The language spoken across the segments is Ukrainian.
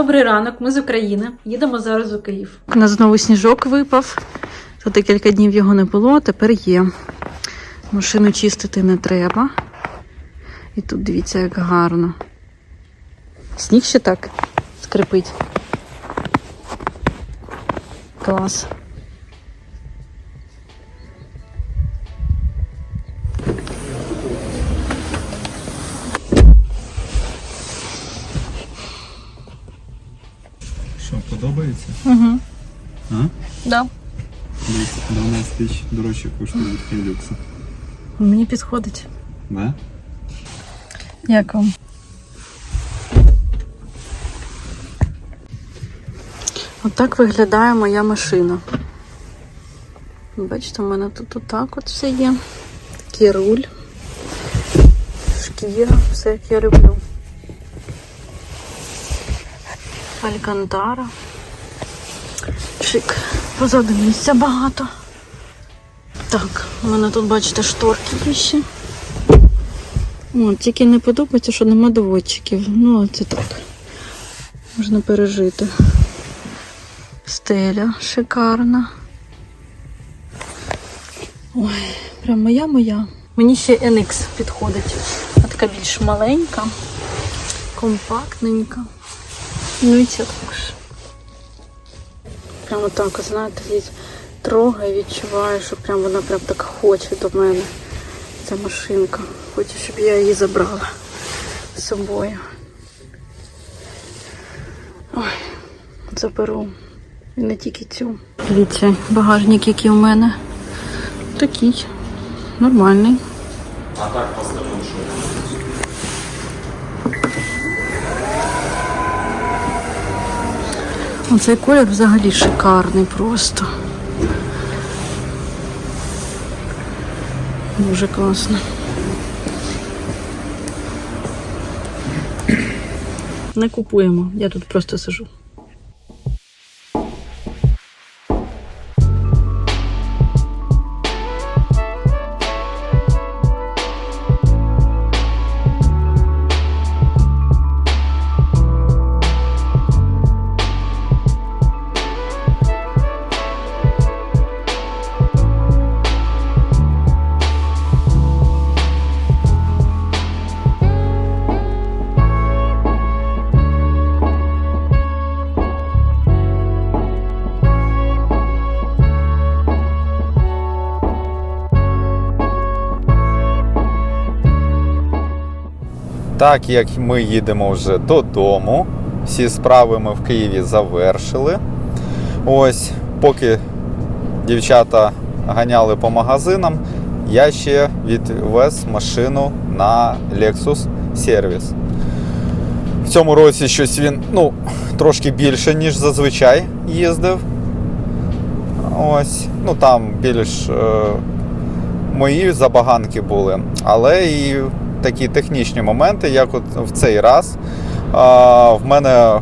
Добрий ранок, ми з України. Їдемо зараз у Київ. У нас знову сніжок випав. Тут декілька днів його не було, а тепер є. Машину чистити не треба. І тут дивіться, як гарно. Сніг ще так скрипить. Клас. Подобається? Угу. А? Да. Десь 12 тисяч дорожче коштує від Хілюкса. Мені підходить. Да? Як вам? Отак виглядає моя машина. Бачите, у мене тут отак от все є. Такий руль, шкіра, все як я люблю. Алькантара. Шик. Позаду місця багато. Так, у мене тут, бачите, шторки є ще. О, тільки не подобається, що нема доводчиків. Ну, це так. Можна пережити. Стеля шикарна. Ой, прям моя моя. Мені ще NX підходить. Вона така більш маленька, компактненька. Ну і ця також. Прямо так, знаєте, її трогаю, відчуваю, що прям вона прям так хоче до мене. Ця машинка. Хочу, щоб я її забрала з собою. Ой, заберу. І не тільки цю. Дивіться, багажник, який у мене. Такий. Нормальний. Оцей колір взагалі шикарний просто. Дуже класно. Не купуємо, я тут просто сижу. Так як ми їдемо вже додому, всі справи ми в Києві завершили. Ось, поки дівчата ганяли по магазинам, я ще відвез машину на Lexus Service. В цьому році щось він ну, трошки більше, ніж зазвичай їздив. Ось, ну там більш е, мої забаганки були, але і такі технічні моменти, як от в цей раз. А, в мене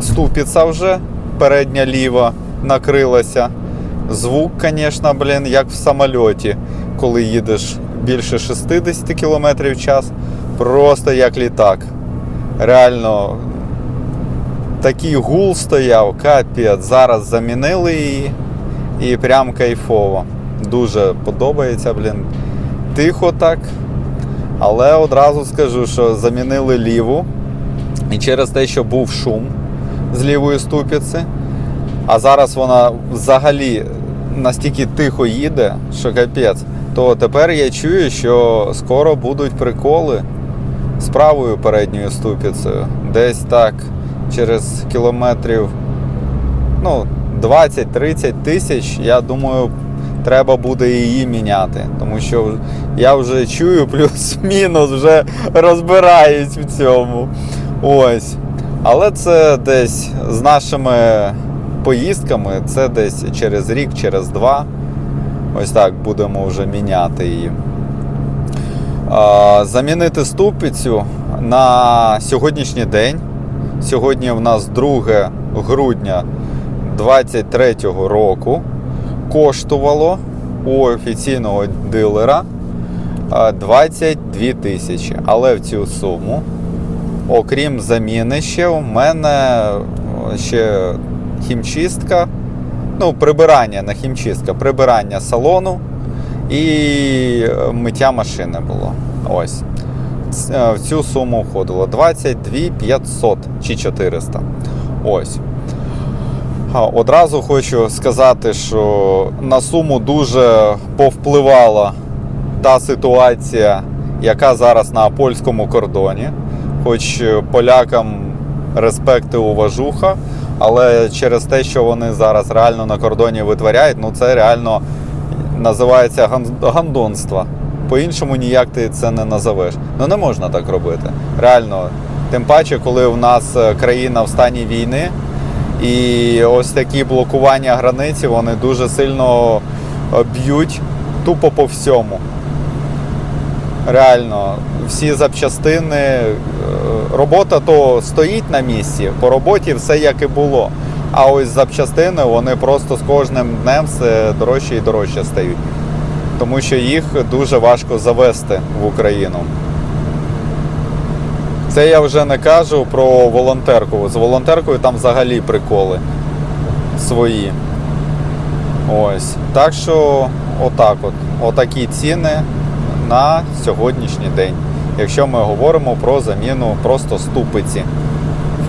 ступиця вже передня ліва накрилася. Звук, звісно, блін, як в самольоті, коли їдеш більше 60 км в час, просто як літак. Реально, такий гул стояв, капець. Зараз замінили її і прям кайфово. Дуже подобається, блін. Тихо так. Але одразу скажу, що замінили ліву. І через те, що був шум з лівої ступиці, а зараз вона взагалі настільки тихо їде, що капець, то тепер я чую, що скоро будуть приколи з правою передньою ступицею. Десь так через кілометрів ну, 20-30 тисяч, я думаю, треба буде її міняти. Тому що я вже чую плюс-мінус, вже розбираюсь в цьому. Ось. Але це десь з нашими поїздками, це десь через рік, через два. Ось так будемо вже міняти її. Замінити ступицю на сьогоднішній день. Сьогодні в нас 2 грудня 2023 року. Коштувало у офіційного дилера 22 тисячі. Але в цю суму окрім заміни, ще у мене е, ще хімчистка. Ну, прибирання, не хімчистка, прибирання салону і е, миття машини було. Ось. Е, В цю суму входило 22 500 чи 400. Ось. Одразу хочу сказати, що на суму дуже повпливала та ситуація, яка зараз на польському кордоні. Хоч полякам респект і уважуха, але через те, що вони зараз реально на кордоні витворяють, ну це реально називається ган- гандонство. По-іншому ніяк ти це не назовеш. Ну не можна так робити. Реально, тим паче, коли в нас е, країна в стані війни, і ось такі блокування границі вони дуже сильно е, б'ють тупо по всьому. Реально, всі запчастини, е, робота то стоїть на місці, по роботі все як і було. А ось запчастини вони просто з кожним днем все дорожче і дорожче стають. Тому що їх дуже важко завести в Україну. Це я вже не кажу про волонтерку. З волонтеркою там взагалі приколи свої. Ось. Так що, отак от. Отакі ціни на сьогоднішній день. Якщо ми говоримо про заміну просто ступиці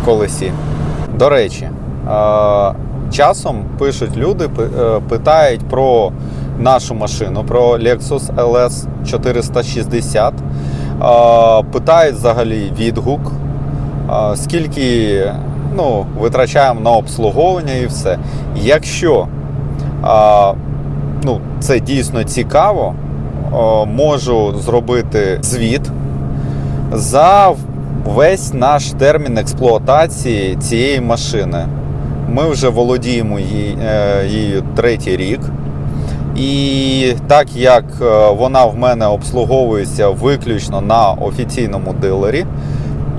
в колесі. До речі, часом пишуть люди, е, питають про нашу машину, про Lexus LS 460. Питають взагалі відгук, скільки ну, витрачаємо на обслуговування і все. Якщо ну, це дійсно цікаво, можу зробити звіт за весь наш термін експлуатації цієї машини. Ми вже володіємо е, її третій рік. І так як е, вона в мене обслуговується виключно на офіційному дилері,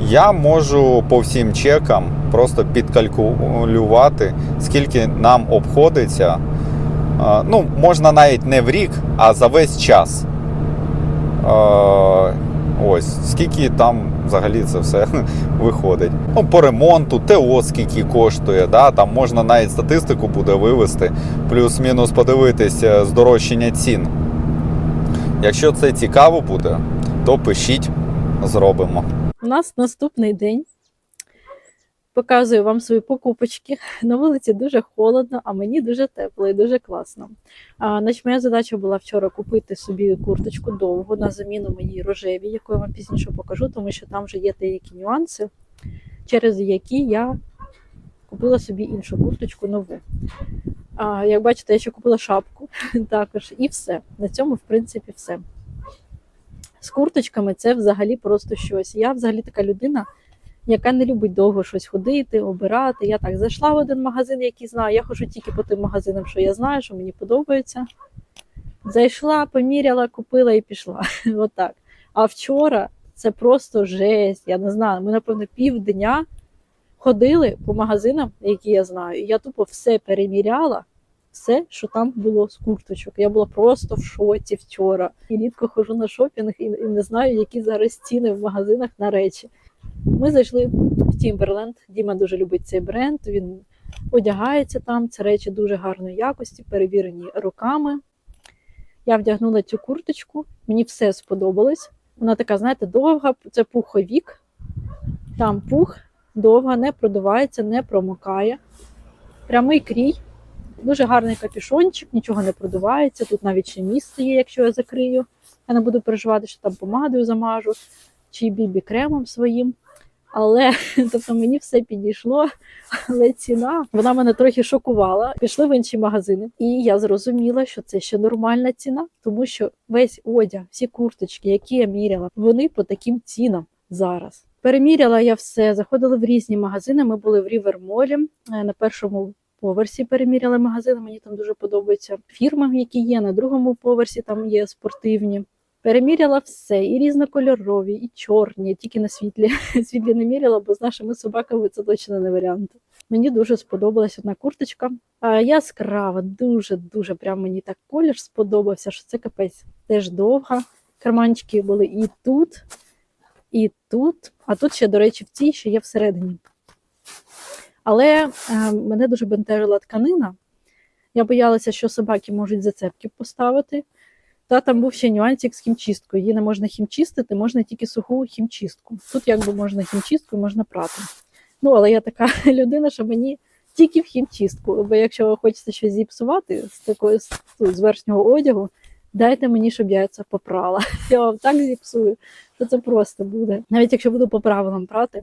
я можу по всім чекам просто підкалькулювати, скільки нам обходиться. Е, Ну, можна навіть не в рік, а за весь час. Е, Ось, скільки там взагалі це все виходить. Ну, по ремонту, ТО скільки коштує, да? там можна навіть статистику буде вивести, плюс-мінус подивитися здорожчання цін. Якщо це цікаво буде, то пишіть, зробимо. У нас наступний день. Показую вам свої покупочки. На вулиці дуже холодно, а мені дуже тепло і дуже класно. А, значить, моя задача була вчора купити собі курточку довгу на заміну моїй рожевій, яку я вам пізніше покажу, тому що там вже є деякі нюанси, через які я купила собі іншу курточку нову. А, як бачите, я ще купила шапку також, і все. На цьому, в принципі, все. З курточками це взагалі просто щось. Я взагалі така людина яка не любить довго щось ходити, обирати. Я так зайшла в один магазин, який знаю. Я ходжу тільки по тим магазинам, що я знаю, що мені подобається. Зайшла, поміряла, купила і пішла. Отак. А вчора це просто жесть. Я не знаю. Ми, напевно, півдня ходили по магазинам, які я знаю. Я тупо все переміряла. Все, що там було з курточок. Я була просто в шоці вчора. І рідко ходжу на шопінг і не знаю, які зараз ціни в магазинах на речі. Ми зайшли в Тімберленд. Діма дуже любить цей бренд. Він одягається там. Це речі дуже гарної якості, перевірені руками. Я вдягнула цю курточку, мені все сподобалось. Вона така, знаєте, довга, це пуховік. Там пух, довга, не продувається, не промокає. Прямий крій, дуже гарний капюшончик, нічого не продувається. Тут навіть ще місце є, якщо я закрию. Я не буду переживати, що там помадою замажу чи бібі кремом своїм. Але тобто мені все підійшло, але ціна вона мене трохи шокувала. Пішли в інші магазини, і я зрозуміла, що це ще нормальна ціна, тому що весь одяг, всі курточки, які я міряла, вони по таким цінам зараз. Переміряла я все, заходила в різні магазини. Ми були в Рівермолі на першому поверсі. Переміряли магазини. Мені там дуже подобаються фірми, які є. На другому поверсі там є спортивні. Переміряла все, і різнокольорові, і чорні, тільки на світлі. Світлі не міряла, бо з нашими собаками це точно не варіант. Мені дуже сподобалась одна курточка. А, яскрава, дуже-дуже прям мені так колір сподобався, що це капець. Теж довга. Карманчики були і тут, і тут, а тут ще, до речі, в цій ще є всередині. Але е, мене дуже бентежила тканина. Я боялася, що собаки можуть зацепки поставити. Та там був ще нюансик з хімчисткою. Її не можна хімчистити, можна тільки суху хімчистку. Тут якби можна хімчистку, можна прати. Ну, але я така людина, що мені тільки в хімчистку. Бо якщо хочете щось зіпсувати з такої з, з верхнього одягу, дайте мені, щоб я це попрала. Я вам так зіпсую, що це просто буде. Навіть якщо буду по правилам прати.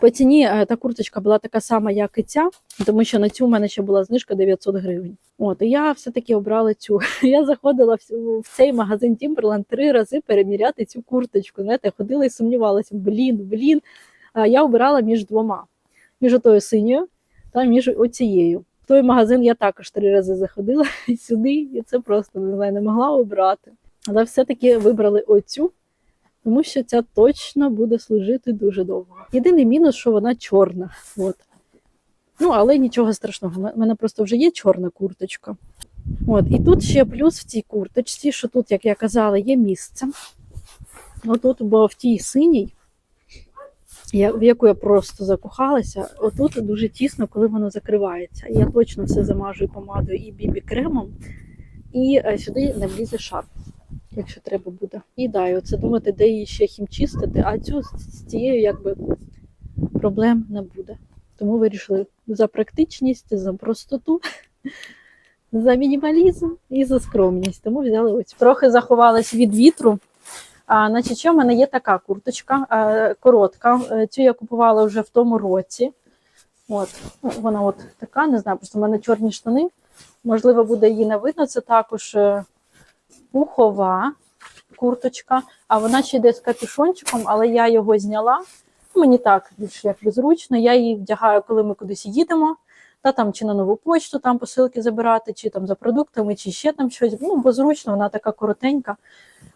По ціні е, та курточка була така сама, як і ця, тому що на цю в мене ще була знижка 900 гривень. От, і я все-таки обрала цю. Я заходила в, цей магазин Timberland три рази переміряти цю курточку. Знаєте, ходила і сумнівалася, блін, блін. Я обирала між двома: між отою синьою та між оцією. В той магазин я також три рази заходила сюди, і це просто не знаю, не могла обрати. Але все-таки вибрали оцю, тому що ця точно буде служити дуже довго. Єдиний мінус, що вона чорна. От. Ну, але нічого страшного. У мене просто вже є чорна курточка. От, і тут ще плюс в цій курточці, що тут, як я казала, є місце. Отут, бо в тій синій, я- в яку я просто закохалася, отут дуже тісно, коли воно закривається. Я точно все замажу помадою і бібі-кремом, і е, сюди не влізе шар, якщо треба буде. І да, і оце думати, де її ще хімчистити, а цю з цією якби проблем не буде. Тому вирішили за практичність, за простоту, за мінімалізм і за скромність. Тому взяли ось. Трохи заховалась від вітру. А, значить, що в мене є така курточка е, коротка. Е, Цю я купувала вже в тому році. От, ну, вона от така, не знаю, просто в мене чорні штани. Можливо, буде її не видно. Це також е, пухова курточка, а вона ще йде з капюшончиком, але я його зняла. Мені так більш якби зручно. Я її вдягаю, коли ми кудись їдемо. Та там чи на нову почту там посилки забирати, чи там за продуктами, чи ще там щось. Ну, бо зручно, вона така коротенька.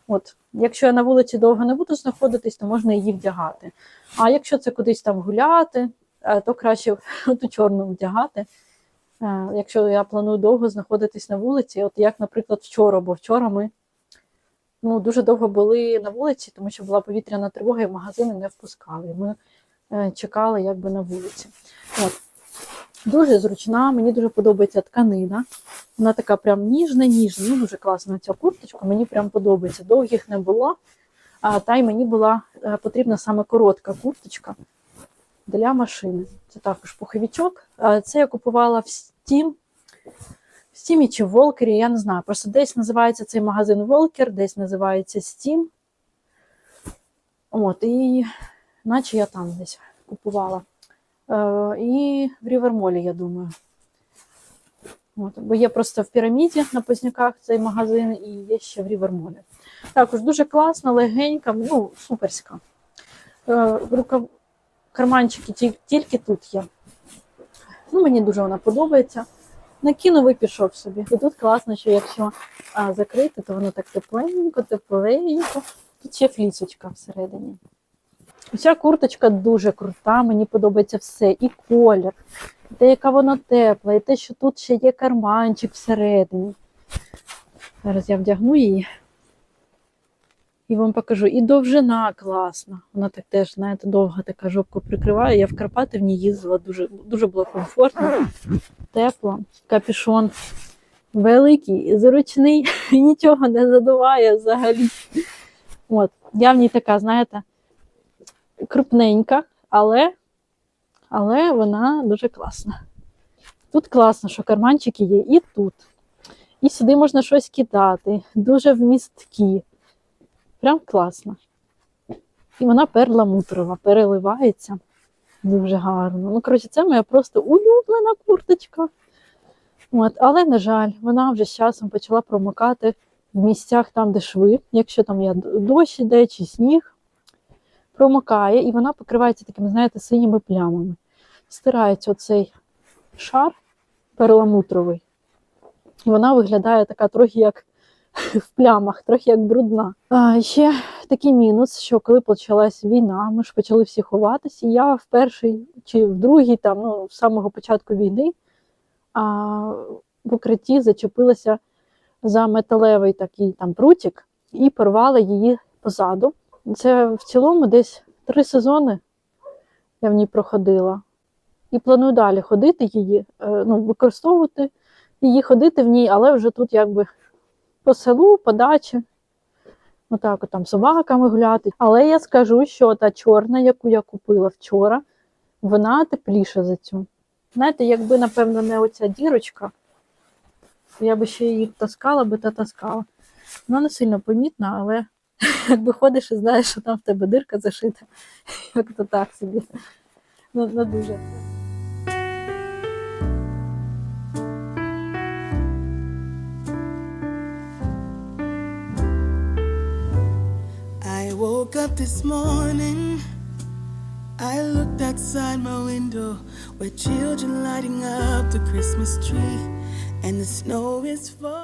От, якщо я на вулиці довго не буду знаходитись, то можна її вдягати. А якщо це кудись там гуляти, е, то краще ту чорну вдягати. Якщо я планую довго знаходитись на вулиці, от як, наприклад, вчора, бо вчора ми ну, дуже довго були на вулиці, тому що була повітряна тривога і магазини не впускали. Ми е, чекали якби на вулиці. От. Дуже зручна, мені дуже подобається тканина. Вона така прям ніжна, ніжна. Ну, дуже класна ця курточка, мені прям подобається. Довгих не було. А, та й мені була е, потрібна саме коротка курточка для машини. Це також пуховичок. Це я купувала в Steam. В Steam чи Волкері, я не знаю. Просто десь називається цей магазин Волкер, десь називається Steam. От, і наче я там десь купувала. Е, і в Рівермолі, я думаю. От, бо є просто в піраміді на Позняках цей магазин, і є ще в Рівермолі. Також дуже класна, легенька, ну, суперська. Е, рукав... Карманчики тільки тут є. Ну, мені дуже вона подобається. Накинув і пішов собі. І тут класно, що якщо а, закрити, то воно так тепленько, тепленько. Тут ще флісочка всередині. Ця курточка дуже крута, мені подобається все. І колір, і те, яка вона тепла, і те, що тут ще є карманчик всередині. Зараз я вдягну її і вам покажу. І довжина класна. Вона так теж, знаєте, довга така жопку прикриває. Я в Карпати в ній їздила, дуже, дуже було комфортно, тепло, капюшон великий, зручний, і нічого не задуває взагалі. От, я в ній така, знаєте, крупненька, але, але вона дуже класна. Тут класно, що карманчики є і тут. І сюди можна щось кидати. Дуже вмісткі. Прям класно. І вона перламутрова, переливається дуже гарно. Ну, коротше, це моя просто улюблена курточка. От, але, на жаль, вона вже з часом почала промокати в місцях там, де шви, якщо там є дощ іде чи сніг, промокає, і вона покривається такими, знаєте, синіми плямами. Стирається оцей шар перламутровий. І вона виглядає така трохи як в плямах, трохи як брудна. А ще такий мінус, що коли почалась війна, ми ж почали всі ховатися, і я в перший чи в другий, там, ну, з самого початку війни, а, в укритті зачепилася за металевий такий там прутик і порвала її позаду. Це в цілому десь три сезони я в ній проходила. І планую далі ходити її, е, ну, використовувати її, ходити в ній, але вже тут якби по селу, по дачі. Отак, от там собаками гуляти. Але я скажу, що та чорна, яку я купила вчора, вона тепліша за цю. Знаєте, якби, напевно, не оця дірочка, я би ще її таскала би та таскала. Вона не сильно помітна, але якби ходиш і знаєш, що там в тебе дирка зашита, як то так собі. Ну, не дуже. This morning. I looked outside my window where children lighting up the Christmas tree and the snow is falling.